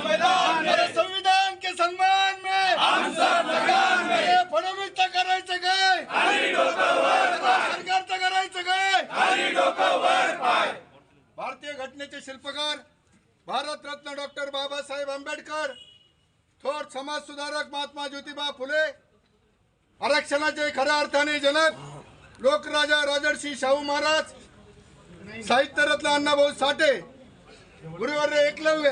अरे संविधान के सम्मान में। फडणवीसचं करायचं काय? सरकारचं करायचं काय? भारतीय घटनेचे शिल्पकार भारतरत्न डॉक्टर बाबासाहेब आंबेडकर थोर समाज सुधारक महात्मा ज्योतिबा फुले आरक्षणाचे खऱ्या अर्थाने जनक लोकराजा राजर्षी शाहू महाराज साहित्य रत्न अण्णाभाऊ साठे गुरुवर्य एकलव्य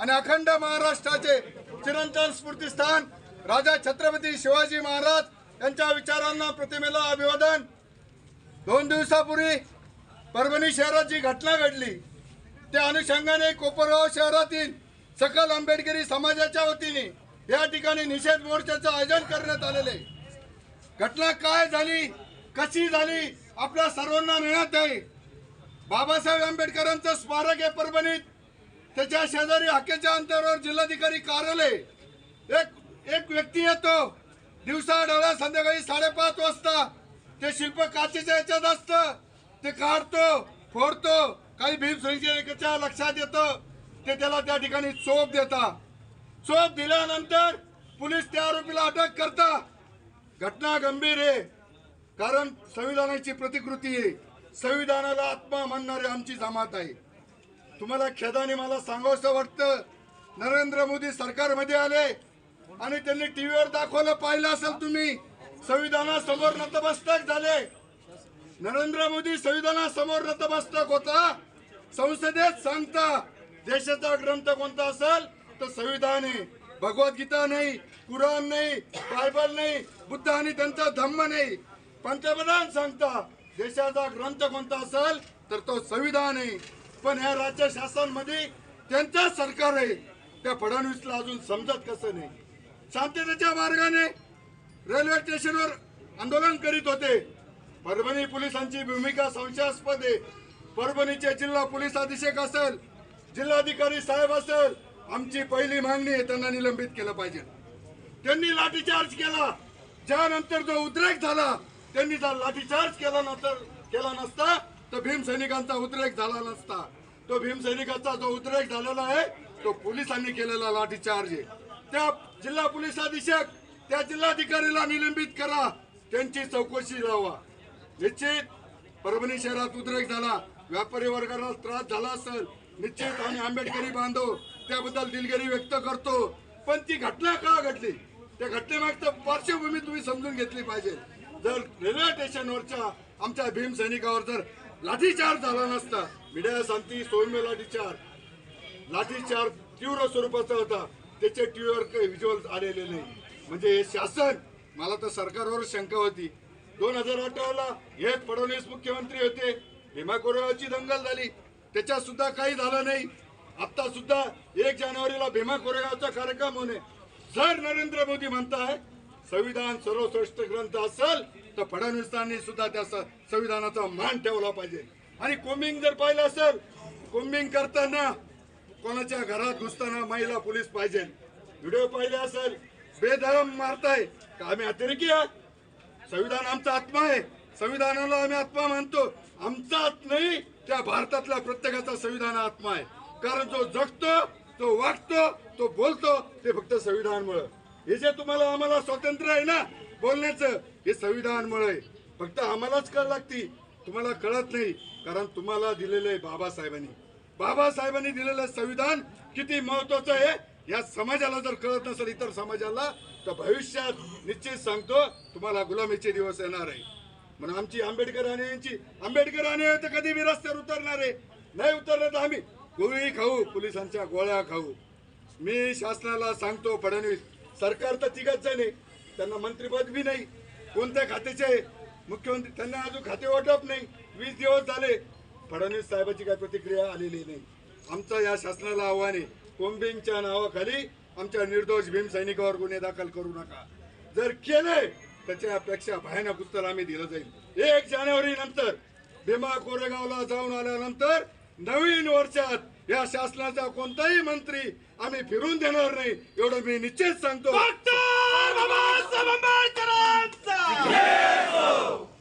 आणि अखंड महाराष्ट्राचे चिरंतन स्फूर्तीस्थान राजा छत्रपती शिवाजी महाराज यांच्या विचारांना प्रतिमेला अभिवादन. दोन दिवसापूर्वी परभणी शहरात जी घटना घडली त्या अनुषंगाने कोपरगाव शहरातील सकल आंबेडकरी समाजाच्या वतीने या ठिकाणी निषेध मोर्चाचं आयोजन करण्यात आलेले. घटना काय झाली कशी झाली आपल्या सर्वांना नेण्यात आहे बाबासाहेब आंबेडकरांचं स्मारक आहे परभणीत त्याच्या शेजारी हाकेच्या अंतरावर जिल्हाधिकारी कार्यालय. एक एक व्यक्ती येतो. दिवसा डोळ्या संध्याकाळी साडेपाच वाजता. ते शिल्प काचेच्या याच्यात असतं. ते काढतो फोडतो. काही भीम सैनिकाच्या लक्षात येतं. ते त्याला त्या ठिकाणी चोप देता. चोप दिल्यानंतर पोलीस त्या आरोपीला अटक करता. घटना गंभीर आहे. कारण संविधानाची प्रतिकृती आहे. संविधानाला आत्मा म्हणणारी आमची जमात आहे. तुम्हाला खेदाने मला सांगावंसं वाटतं. नरेंद्र मोदी सरकारमध्ये आले आणि त्यांनी टीव्हीवर दाखवलं पाहिलं असेल तुम्ही. संविधानासमोर नतमस्तक झाले. नरेंद्र मोदी संविधानासमोर नतमस्तक होता. संसदेत सांगता देशाचा ग्रंथ कोणता असेल तर संविधान आहे. भगवद्गीता नाही कुराण नाही बायबल नाही बुद्ध आणि त्यांचा धम्म नाही. पंतप्रधान सांगता देशाचा ग्रंथ कोणता असेल तर तो संविधान आहे. पण ह्या राज्य शासनामध्ये त्यांचं सरकार आहे. त्या फडणवीसला अजून समजत कसं नाही. शांततेच्या मार्गाने रेल्वे स्टेशनवर आंदोलन करीत होते. परभणी पोलिसांची भूमिका संशयास्पद आहे. परभणीचे जिल्हा पोलीस अधीक्षक असेल जिल्हाधिकारी साहेब असेल आमची पहिली मागणी आहे त्यांना निलंबित केलं पाहिजे. त्यांनी लाठीचार्ज केला. ज्यानंतर जो उद्रेक झाला त्यांनी जर लाठीचार्ज केला नंतर केला नसता तर भीम सैनिकांचा उद्रेक झाला नसता. तो भीम सैनिकांचा जो उद्रेक झालेला आहे तो पोलिसांनी केलेला लाठीचार्ज त्या जिल्हा पोलीस अधीक्षक त्या जिल्हाधिकारीला निलंबित करा. त्यांची चौकशी लावा. निश्चित परभणी शहरात उद्रेक झाला. व्यापारी वर्गाला त्रास झाला असेल निश्चित आम्ही आंबेडकरी बांधव त्याबद्दल दिलगिरी व्यक्त करतो. पण ती घटना का घडली? त्या घटनेमागचं पार्श्वभूमी तुम्ही समजून घेतली पाहिजे. जर रेल्वे स्टेशनवरच्या आमच्या भीम सैनिकावर जर लाठीचार्ज झाला नसता. मीडिया सांगती सौम्य लाठीचार्ज. लाठीचार्ज तीव्र स्वरूपाचा होता. त्याचे टीव्हीवर काही व्हिज्युअल आलेले नाही. म्हणजे हे शासन मला तर सरकारवर शंका होती. दोन हजार अठराला हे फडणवीस मुख्यमंत्री होते. भीमा कोरेगावची दंगल झाली. त्याच्यात सुद्धा काही झालं नाही. आता सुद्धा एक जानेवारीला भीमा कोरेगावचा कार्यक्रम होणे. जर नरेंद्र मोदी म्हणताय संविधान सर्वश्रेष्ठ ग्रंथ असेल तर फडणवीसांनी सुद्धा त्या संविधानाचा मान ठेवला पाहिजे. आणि कोम्बिंग जर पाहिलं असेल कोम्बिंग करताना कोणाच्या घरात घुसताना महिला पोलीस पाहिजे. व्हिडिओ पाहिले असेल बेधरम मारताय. का आम्ही अतिरेकी आहात? संविधान आमचा आत्मा आहे. संविधानाला आम्ही आत्मा मानतो. आमचा नाही त्या भारतातल्या प्रत्येकाचा संविधान आत्मा आहे. कारण जो जगतो तो वागतो तो बोलतो ते फक्त संविधानमुळं. हे जे तुम्हाला आम्हाला स्वातंत्र्य आहे ना बोलण्याचं हे संविधानमुळे आहे. फक्त आम्हालाच कळ लागती. तुम्हाला कळत नाही कारण तुम्हाला दिलेलं आहे बाबासाहेबांनी. बाबासाहेबांनी दिलेलं संविधान किती महत्वाचं आहे या समाजाला जर कळत नसेल इतर समाजाला तर भविष्यात निश्चित सांगतो तुम्हाला गुलामीचे दिवस येणार आहे. म्हणून आमची आंबेडकर आणि यांची आंबेडकर आणि तर कधी बी रस्त्यावर उतरणार आहे. नाही उतरलं तर आम्ही गोळी खाऊ पोलिसांच्या गोळ्या खाऊ. मी शासनाला सांगतो फडणवीस सरकार तर तिघच जण आहे. त्यांना मंत्रिपद बी नाही. कोणत्या खात्याचे मुख्यमंत्री त्यांना अजून खाते वाटप नाही. वीस दिवस झाले. फडणवीस साहेबाची काय प्रतिक्रिया आलेली नाही. आमचं या शासनाला आव्हान आहे. कोंबिंगच्या नावाखाली आमच्या निर्दोष भीम सैनिकावर गुन्हे दाखल करू नका. जर केले त्याच्यापेक्षा भयानक उत्तर आम्ही दिलं जाईल. एक जानेवारी नंतर भीमा कोरेगावला जाऊन आल्यानंतर नवीन वर्षात या शासनाचा कोणताही मंत्री आम्ही फिरून देणार नाही. एवढं मी निश्चित सांगतो.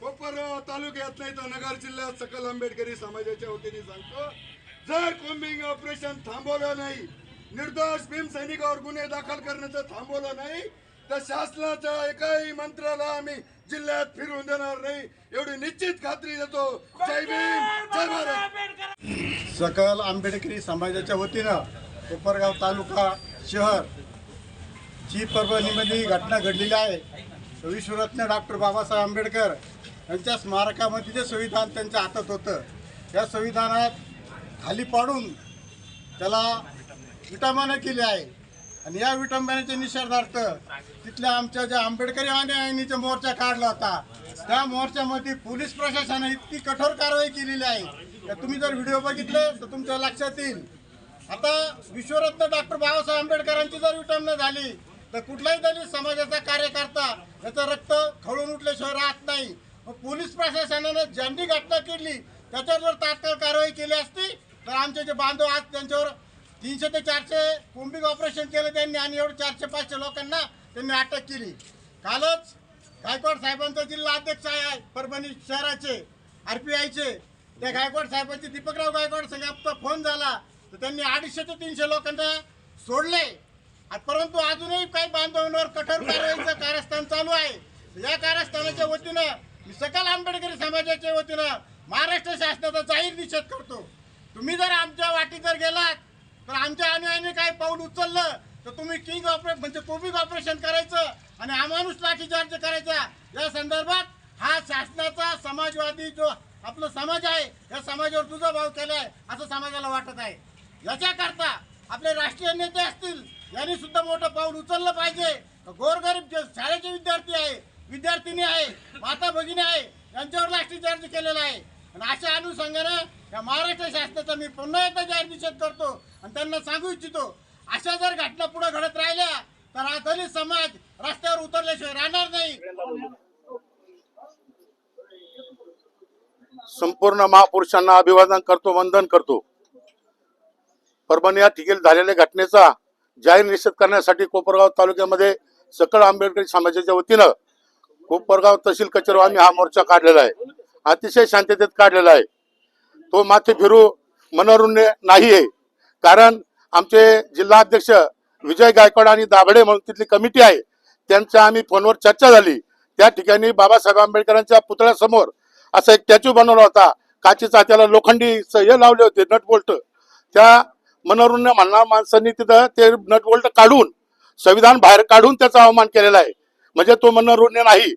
कोपरगाव तालुक्यात नाही तर नगर जिल्ह्यात सकल आंबेडकरी समाजाच्या वतीने सांगतो जर कोम्बिंग ऑपरेशन थांबवलं नाही निर्दोष भीम सैनिकावर गुन्हे दाखल करण्याचं थांबवलं नाही तर शासनाच्या एकाही मंत्र्याला आम्ही जिल्ह्यात फिरून देणार नाही एवढी निश्चित खात्री देतो. जय भीम जय भारत. सकल आंबेडकरी समाजाच्या वतीनं कोपरगाव तालुका शहर जी परभणीमध्ये घटना घडलेली आहे विश्वरत्न डॉक्टर बाबासाहेब आंबेडकर यांच्या स्मारकामध्ये जे संविधान त्यांच्या हातात होतं या संविधानात खाली पाडून त्याला विटंबनं केली आहे. आणि या विटंबनेच्या निषेधार्थ तिथल्या आमच्या ज्या आंबेडकरी अनुयायांनीचा मोर्चा काढला होता त्या मोर्चामध्ये पोलीस प्रशासनाने इतकी कठोर कारवाई केलेली आहे तर तुम्ही जर व्हिडिओ बघितले तर तुमच्या लक्षात येईल. आता विश्वरत्न डॉक्टर बाबासाहेब आंबेडकरांची जर विटंबना झाली तर कुठलाही दलित समाजाचा कार्यकर्ता याचं रक्त खळून उठल्याशिवाय राहत नाही. पोलीस प्रशासनानं ज्यांनी घटना केली त्याच्यावर जर तात्काळ कारवाई केली असती तर आमचे जे बांधव आज त्यांच्यावर तीनशे ते चारशे कोम्बिंग ऑपरेशन केलं त्यांनी आणि एवढे चारशे पाचशे लोकांना त्यांनी अटक केली. कालच गायकवाड साहेबांचा जिल्हा अध्यक्ष आहे परभणी शहराचे आर पी आयचे. त्या गायकवाड साहेबांचे दीपकराव गायकवाड संघाचा फोन झाला तर त्यांनी अडीचशे ते तीनशे लोकांना सोडले. परंतु अजूनही काही बांधवांवर कठोर कारवाईचं कारस्थान चालू आहे. या कारस्थानाच्या वतीनं सकल आंबेडकरी समाजाच्या वतीनं महाराष्ट्र शासनाचा जाहीर निषेध करतो. तुम्ही जर आमच्या वाटी जर गेलात तर आमच्या अनुयायांनी काही पाऊल उचललं तर तुम्ही किंग ऑपरेशन म्हणजे कोबिंग ऑपरेशन करायचं आणि अमानुष लाठीचार्ज करायचा. या संदर्भात हा शासनाचा समाजवादी जो आपला समाज आहे या समाजावर तुझा भाव आहे असं समाजाला वाटत आहे. याच्याकरता आपले राष्ट्रीय नेते असतील यांनी सुद्धा मोठं पाऊल उचललं पाहिजे. गोरगरीब शाळेचे विद्यार्थी आहे विद्यार्थिनी आहे माता भगिनी आहे यांच्यावर लाठीचार्ज केलेला आहे. आणि अशा अनुषंगानं या महाराष्ट्र शासनाचा मी पुन्हा एकदा जाहीर निषेध करतो आणि त्यांना सांगू इच्छितो अशा जर घटना पुढे घडत राहिल्या तर हा दलित समाज रस्त्यावर उतरल्याशिवाय राहणार नाही. संपूर्ण महापुरुषांना अभिवादन करतो वंदन करतो. परभणी या ठिकाणी झालेल्या घटनेचा जाहीर निषेध करण्यासाठी कोपरगाव तालुक्यामध्ये सकळ आंबेडकरी समाजाच्या वतीनं कोपरगाव तहसील कचेरीवर आम्ही हा मोर्चा काढलेला आहे. अतिशय शांततेत काढलेला आहे. तो माथे फिरू मनोरुण्य नाही आहे कारण आमचे जिल्हा अध्यक्ष विजय गायकवाड आणि दाभडे म्हणून तिथली कमिटी आहे. त्यांच्या आम्ही फोनवर चर्चा झाली. त्या ठिकाणी बाबासाहेब आंबेडकरांच्या पुतळ्यासमोर असा एक स्टॅच्यू बनवला होता. काचेचा त्याला लोखंडी हे लावले होते नटबोल्ट. त्या मनोरुण म्हणणार माणसांनी तिथं ते नटवोल्ट काढून संविधान बाहेर काढून त्याचा अवमान केलेला आहे. म्हणजे तो मनोरुण्य नाही.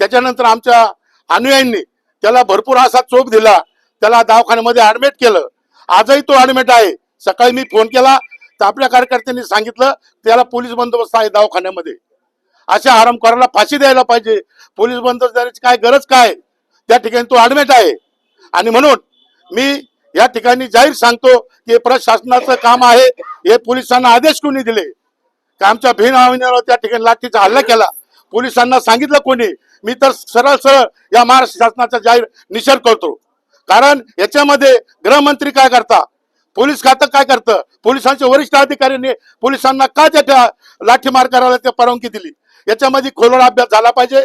त्याच्यानंतर आमच्या अनुयायांनी त्याला भरपूर असा चोप दिला. त्याला दवाखान्यामध्ये ऍडमिट केलं. आजही तो ऍडमिट आहे. सकाळी मी फोन केला तर आपल्या कार्यकर्त्यांनी सांगितलं त्याला पोलीस बंदोबस्त आहे दवाखान्यामध्ये. अशा आरामकाराला फाशी द्यायला पाहिजे. पोलीस बंदोबस्त द्यायची काय गरज काय? त्या ठिकाणी तो ऍडमिट आहे. आणि म्हणून मी या ठिकाणी जाहीर सांगतो की हे प्रशासनाचं काम आहे. हे पोलिसांना आदेश कोणी दिले? आमच्या भिन आविनावर त्या ठिकाणी लाठीचा हल्ला केला? पोलिसांना सांगितलं कोणी? मी तर सरळ सरळ या महाराष्ट्र शासनाचा जाहीर निषेध करतो. कारण याच्यामध्ये गृहमंत्री काय करता? पोलीस खातं काय करतं? पोलिसांच्या वरिष्ठ अधिकाऱ्यांनी पोलिसांना का त्या लाठीमार करायला ते परवानगी दिली? याच्यामध्ये खोलवर अभ्यास झाला पाहिजे.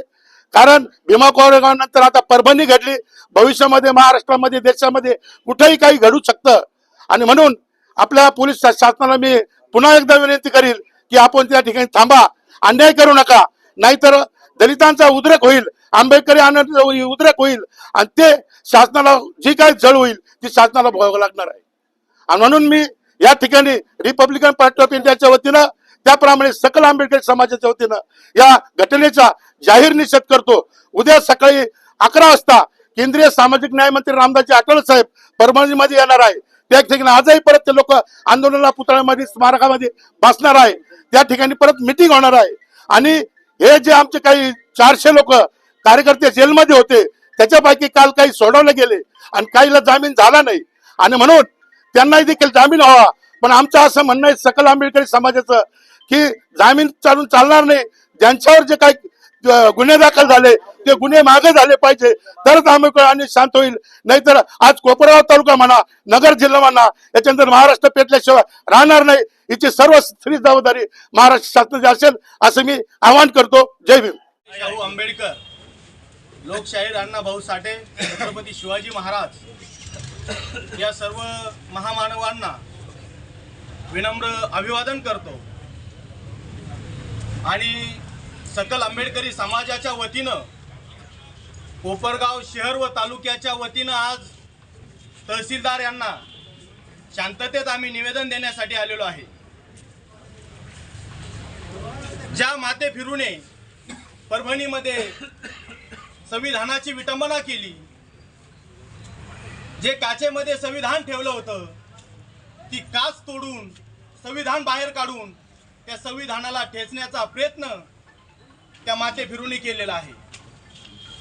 कारण भीमा कोरेगावनंतर आता परभणी घडली. भविष्यामध्ये महाराष्ट्रामध्ये देशामध्ये कुठेही काही घडू शकतं. आणि म्हणून आपल्या पोलीस शासनाला मी पुन्हा एकदा विनंती करील की आपण त्या ठिकाणी थांबा. अन्याय करू नका. नाहीतर दलितांचा उद्रेक होईल. आंबेडकरी आनंद उद्रेक होईल. आणि ते शासनाला जी काही जळ होईल ती शासनाला भोगावं लागणार आहे. आणि म्हणून मी या ठिकाणी रिपब्लिकन पार्टी ऑफ इंडियाच्या वतीनं त्याप्रमाणे सकल आंबेडकरी समाजाच्या वतीनं या घटनेचा जाहीर निषेध करतो. उद्या सकाळी अकरा वाजता केंद्रीय सामाजिक न्याय मंत्री रामदासजी आठवले साहेब परभणीमध्ये येणार आहे. त्या ठिकाणी आजही परत ते लोक आंदोलनाला पुतळ्यामध्ये स्मारकामध्ये बसणार आहे. त्या ठिकाणी परत मिटिंग होणार आहे. आणि हे जे आमचे काही चारशे लोक कार्यकर्ते जेलमध्ये होते त्याच्यापैकी काल काही सोडवले गेले आणि काहीला जामीन झाला नाही. आणि म्हणून त्यांनाही देखील जामीन व्हावा पण आमचं असं म्हणणं आहे सकल आंबेडकरी समाजाचं की जामीन चालून चालणार नाही. ज्यांच्यावर जे काही गुन्हे दाखल झाले ते गुन्हे मागे झाले पाहिजे. तरच आम्ही आणि शांत होईल. नाहीतर आज कोपरगाव तालुका म्हणा नगर जिल्हा म्हणा याच्यानंतर महाराष्ट्र पेटल्याशिवाय राहणार नाही. याची सर्व स्त्री जबाबदारी महाराष्ट्र शासनाची असेल असं मी आवाहन करतो. जय भीम. शाहू आंबेडकर लोकशाहीर अण्णाभाऊ साठे छत्रपती शिवाजी महाराज या सर्व महामानवांना विनम्र अभिवादन करतो. आणि सकल आंबेडकरी समाजाच्या वतीनं कोपरगाव शहर व तालुक्याच्या वतीनं आज तहसीलदार यांना शांततेत आम्ही निवेदन देण्यासाठी आलेलो आहे. ज्या माते फिरूने परभणीमध्ये संविधानाची विटंबना केली जे काचेमध्ये संविधान ठेवलं होतं ती काच तोडून संविधान बाहेर काढून त्या संविधानाला ठेचण्याचा प्रयत्न त्या माते फिरूनी केलेला आहे.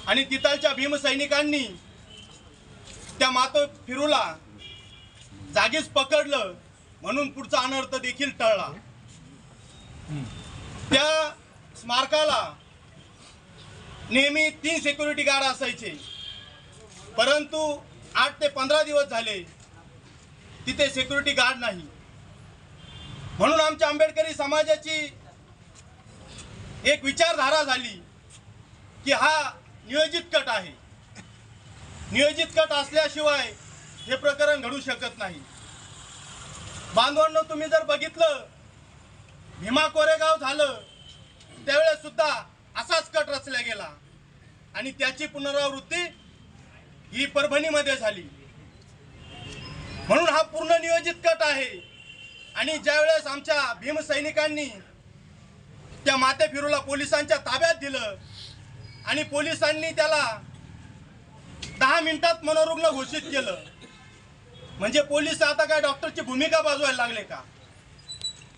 आणि तिथलच्या भीमसैनिकांनी त्या मातो फिरूला जागीच पकडलं म्हणून पुढचा अनर्थ देखील टळला. त्या स्मारकाला नेहमी तीन सिक्युरिटी गार्ड असायचे. परंतु आठ ते पंधरा दिवस झाले तिथे सिक्युरिटी गार्ड नाही. म्हणून आमच्या आंबेडकरी समाजाची एक विचारधारा झाली की हा नियोजित कट आहे. नियोजित कट असल्याशिवाय हे प्रकरण घडू शकत नाही. बांधवांना तुम्ही जर बघितलं भीमा कोरेगाव झालं त्यावेळेस सुद्धा असाच कट रचला गेला. आणि त्याची पुनरावृत्ती ही परभणीमध्ये झाली. म्हणून हा पूर्ण नियोजित कट आहे. आणि ज्यावेळेस आमच्या भीमसैनिकांनी त्या माते फिरूला पोलिसांच्या ताब्यात दिलं आणि पोलिसांनी त्याला दहा मिनिटात मनोरुग्ण घोषित केलं म्हणजे पोलीस आता काय डॉक्टरची भूमिका बाजवायला लागले का?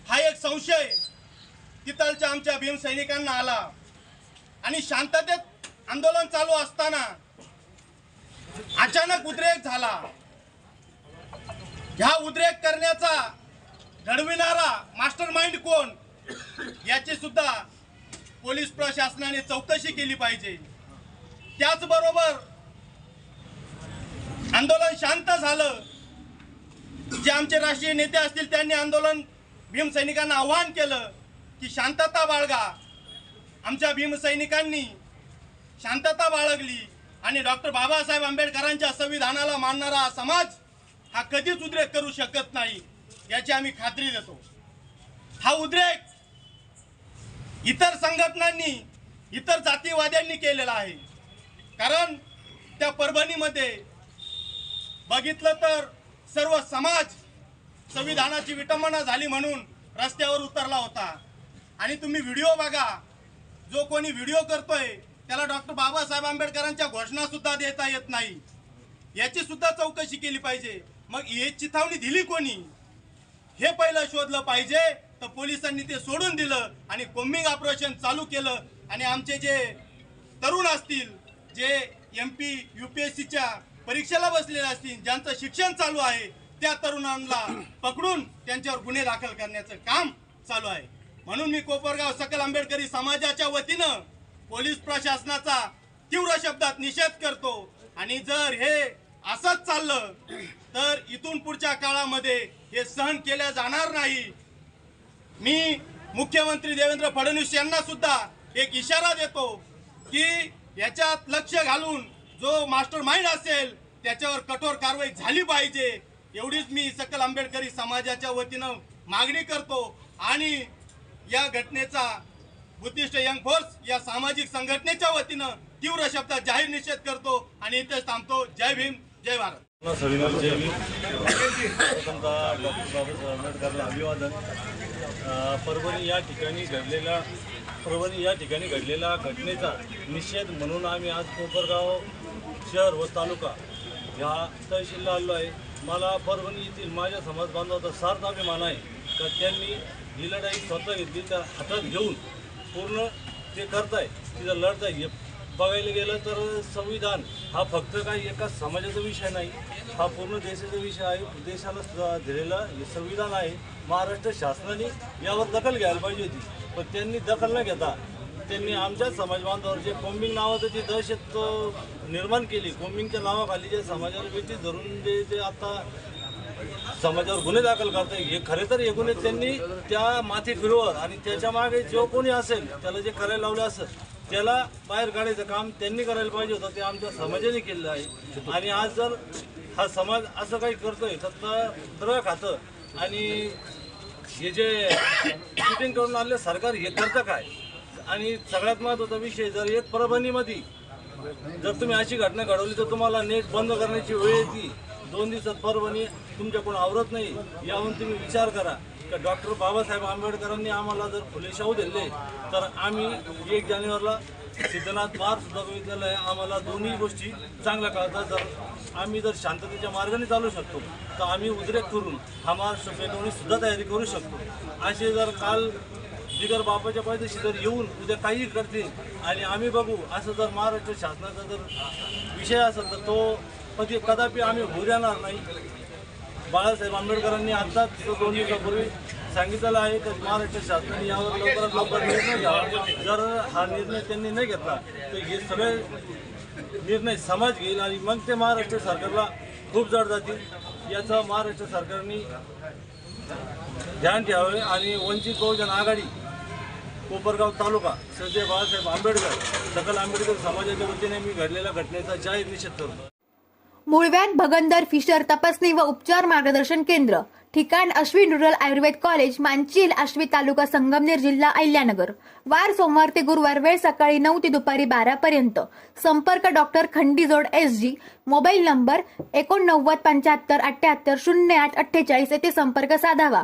हा एक संशय तिथलच्या आमच्या भीमसैनिकांना आला. आणि शांततेत आंदोलन चालू असताना अचानक उद्रेक झाला. ह्या उद्रेक करण्याचा घडविणारा मास्टर माइंड कोण? याची सुद्धा पोलीस प्रशासनाने चौकशी केली पाहिजे. त्याचबरोबर आंदोलन शांत झालं. जे आमचे राष्ट्रीय नेते असतील त्यांनी आंदोलन भीमसैनिकांना आवाहन केलं की शांतता बाळगा. आमच्या भीमसैनिकांनी शांतता बाळगली आणि डॉक्टर बाबासाहेब आंबेडकरांच्या संविधानाला मानणारा समाज हा कधीच उद्रेक करू शकत नाही. याची आम्ही खात्री देतो. हा उद्रेक इतर संघटनांनी इतर जातीवाद्यांनी केलेला आहे. कारण त्या परभणीमध्ये बघितलं तर सर्व समाज संविधानाची विटंबना झाली म्हणून रस्त्यावर उतरला होता. आणि तुम्ही व्हिडिओ बघा. जो कोणी व्हिडिओ करतोय त्याला डॉक्टर बाबासाहेब आंबेडकरांच्या घोषणा सुद्धा देता येत नाही. याची सुद्धा चौकशी केली पाहिजे. मग हे चिथावणी दिली कोणी? हे पहिलं शोधलं पाहिजे तर पोलिसांनी ते सोडून दिलं आणि कोम्बिंग ऑपरेशन चालू केलं. आणि आमचे जे तरुण असतील जे M P U P S सीच्या परीक्षेला बसलेले असतील ज्यांचं शिक्षण चालू आहे त्या तरुणांना पकडून त्यांच्यावर गुन्हे दाखल करण्याचं काम चालू आहे. म्हणून मी कोपरगाव सकल आंबेडकरी समाजाच्या वतीनं पोलीस प्रशासनाचा तीव्र शब्दात निषेध करतो. आणि जर हे असंच चाललं. तर इथून पुढच्या काळामध्ये हे सहन केल्या जाणार नाही. मी मुख्यमंत्री देवेंद्र फडणवीस यांना सुद्धा एक इशारा देतो की याच्यात लक्ष घालून जो मास्टर माइंड असेल त्याच्यावर कठोर कारवाई झाली पाहिजे. एवढीच मी सकल आंबेडकरी समाजाच्या वतीनं मागणी करतो. आणि या घटनेचा बुद्धिस्ट यंग फोर्स या सामाजिक संघटनेच्या वतीनं तीव्र शब्दात जाहीर निषेध करतो. आणि इथेच थांबतो. जय भीम. जय भारत सविनय प्रथमतः डॉक्टर बाबासाहेब आंबेडकरला अभिवादन परभणी या ठिकाणी घडलेला परभणी या ठिकाणी घडलेला घटनेचा निषेध म्हणून आम्ही आज कोपरगाव शहर व तालुका ह्या तहसीलला आलो आहे मला परभणी येथील माझ्या समाज बांधवाचा सार्थ अभिमान आहे का त्यांनी ही लढाई स्वतः घेतली हातात घेऊन पूर्ण ते करताय तिथं लढताय हे बघायला गेलं तर संविधान हा फक्त काही एका समाजाचा विषय नाही हा पूर्ण देशाचा विषय आहे. देशाला दिलेला संविधान आहे. महाराष्ट्र शासनाने यावर दखल घ्यायला पाहिजे होती. पण त्यांनी दखल न घेता त्यांनी आमच्या समाज बांधवावर जे कोम्बिंग नावाचं जी दहशत निर्माण केली कोम्बिंगच्या नावाखाली जे समाजाला व्यक्ती धरून जे जे आता समाजावर गुन्हे दाखल करता हे खरे तर एकूणच त्यांनी त्या माथी फिरवत आणि त्याच्यामागे जो कोणी असेल त्याला जे करायला लावलं असेल त्याला बाहेर काढायचं काम त्यांनी करायला पाहिजे होतं ते आमच्या समाजाने केलेलं आहे. आणि आज जर हा समाज असं काही करतोय तर द्र खातं. आणि हे जे शूटिंग करून आले सरकार हे करतं काय? आणि सगळ्यात महत्त्वाचा विषय जर एक परभणीमध्ये जर तुम्ही अशी घटना घडवली तर तुम्हाला नेट बंद करण्याची वेळ येते. दोन दिवसात परवानी तुमच्याकडून आवरत नाही यावरून तुम्ही विचार करा. का डॉक्टर बाबासाहेब आंबेडकरांनी आम्हाला जर फुले शाहू दिले तर आम्ही एक जानेवारीला सिद्धनाथ महार सुद्धा विद्यालय आम्हाला दोन्ही गोष्टी चांगल्या कळतात. जर आम्ही जर शांततेच्या मार्गाने चालू शकतो तर आम्ही उद्रेक करून हा महाराष्ट्र सुद्धा तयारी करू शकतो. असे जर काल बिगर बापाच्या पायदेशी जर येऊन उद्या काही करतील आणि आम्ही बघू असं जर महाराष्ट्र शासनाचा जर विषय असेल तर तो कधी कदापि आम्ही होऊ देणार नाही. बाळासाहेब आंबेडकरांनी आत्ताच दोन दिवसापूर्वी सांगितलेलं आहे की महाराष्ट्र शासनाने यावर लवकरात लवकर निर्णय घ्यावा. जर हा निर्णय त्यांनी नाही घेतला तर हे सगळे निर्णय समाज घेईल आणि मग ते महाराष्ट्र सरकारला खूप जड जातील. याचं महाराष्ट्र सरकारने ध्यान ठेवावे आणि वंचित बहुजन आघाडी कोपरगाव तालुका सध्या बाळासाहेब आंबेडकर सकल आंबेडकर समाजाच्या वतीने मी घडलेल्या घटनेचा जाहीर निषेध करतो. मुळव्यान भगंदर फिशर तपासणी व उपचार मार्गदर्शन केंद्र. ठिकाण अश्विन रुरल आयुर्वेद कॉलेज मांचील आश्वी तालुका संगमनेर जिल्हा अहिल्यानगर. वार सोमवार ते गुरुवार वेळ सकाळी नऊ ते दुपारी बारा पर्यंत. संपर्क doctor Khandijod S G. Mobile number एकोणनव्वद पंच्याहत्तर अठ्ठ्याहत्तर शून्य आठ अठ्ठेचाळीस येथे संपर्क साधावा.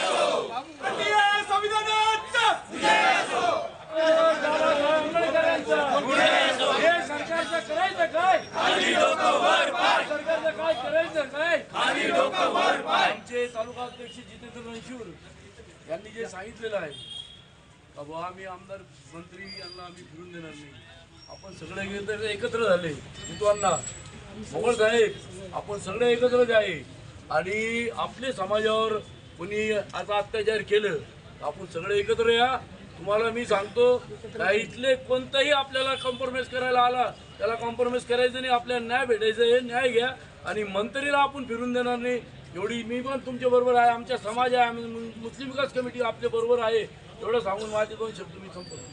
आमचे तालुका अध्यक्ष जितेंद्र रणशूर यांनी जे सांगितलेलं आहे का बुवा आम्ही आमदार मंत्री यांना आम्ही फिरून देणार नाही. आपण सगळे एकत्र एकत्र झाले जितवांना मोगल साहेब आपण सगळे एकत्र आहे आणि आपले समाजावर कोणी आता अत्याचार केलं आपण सगळे एकत्र या. तुम्हाला मी सांगतो का इथले कोणताही आपल्याला कॉम्प्रोमाइज करायला आला त्याला कॉम्प्रोमाइज करायचं नाही आपल्याला न्याय भेटायचं हे न्याय घ्या. आणि मंत्रीला आपण फिरून देणार नाही. एवढी मी पण तुमच्या बरोबर आहे आमच्या समाज आहे आम्ही मुस्लिम विकास कमिटी आपल्या बरोबर आहे. एवढं सांगून माझे दोन शब्द मी संपवतो.